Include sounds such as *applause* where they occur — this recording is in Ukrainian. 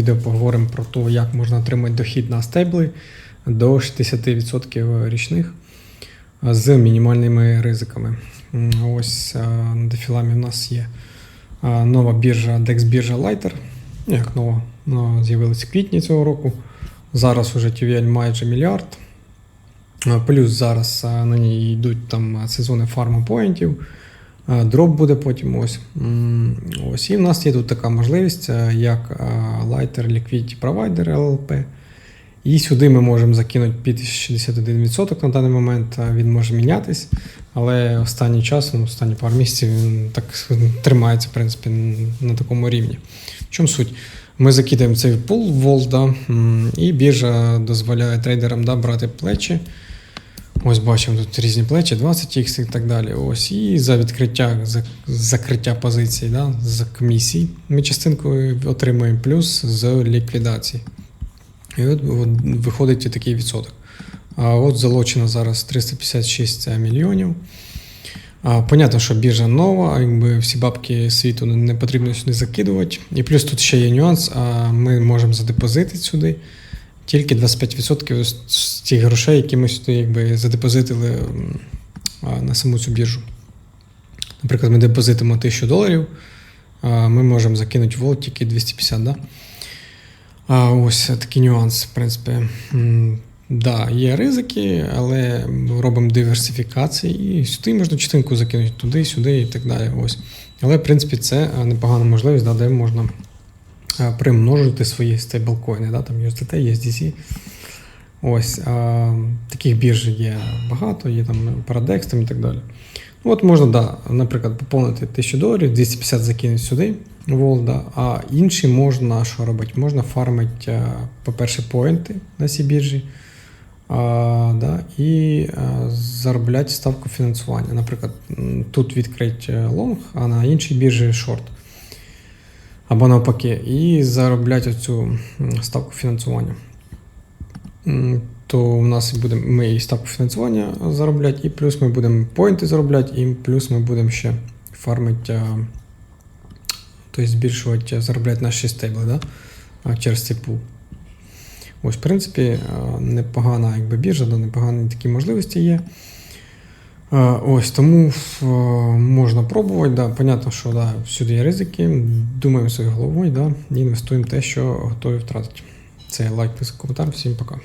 відео поговоримо про те, як можна отримати дохід на стейбли до 60% річних з мінімальними ризиками. Ось е, на дефіламі в нас є е, нова біржа DEX біржа Lighter. Як нова, вона з'явилася в квітні цього року. Зараз уже TVL майже мільярд. Е, Плюс зараз на ній йдуть там сезони фарма поінтів. Е, Дроп буде потім ось. Ось. І в нас є тут така можливість, е, як е, Lighter Liquidity Provider LLP. І сюди ми можемо закинути під 61% на даний момент. Він може мінятись, але останній час, ну, останні пару місяців, він так *laughs* тримається, в принципі, на такому рівні. В чому суть? Ми закидаємо цей пул Волда, і біржа дозволяє трейдерам да, брати плечі. Ось бачимо тут різні плечі, 20x і так далі. Ось, і за відкриття, за закриття позицій, да, за комісій. Ми частинку отримуємо плюс з ліквідації. І от, от виходить такий відсоток. А от залучено зараз 356 мільйонів. А, понятно, що біржа нова, якби всі бабки світу не- потрібно сюди закидувати. І плюс тут ще є нюанс, а ми можемо задепозитити сюди тільки 25% з тих грошей, які ми сюди якби задепозитили на саму цю біржу. Наприклад, ми депозитимо 1000 доларів, ми можемо закинути в Vault тільки 250, да? А, ось такий нюанс, в принципі. Да, є ризики, але робимо диверсифікації, і сюди можна частинку закинути туди, сюди і так далі. Ось. Але, в принципі, це непогана можливість, да, де можна примножити свої стейблкоїни, да, там USDT, USDC. Ось а, таких бірж є багато, є там Paradex там і так далі. Ну, от можна, да, наприклад, поповнити 1000 доларів, 250 закинути сюди, Волда, а інші можна що робити? Можна фармити, е, по-перше, поінти на цій біржі. А, да, і а, заробляти ставку фінансування. Наприклад, тут відкрити лонг, а на іншій біржі шорт. Або навпаки, і заробляти оцю ставку фінансування. То у нас буде ми і ставку фінансування заробляти, і плюс ми будемо поінти заробляти, і плюс ми будемо ще фармити, тобто збільшувати, заробляти наші стейбли да? через цей пул. Ось, в принципі, непогана якби, біржа, да, непогані такі можливості є. Ось тому е, можна пробувати. Да. Понятно, що да, всюди є ризики. Думаємо своєю головою да, і інвестуємо те, що готові втратити. Це лайк, коментар. Всім пока.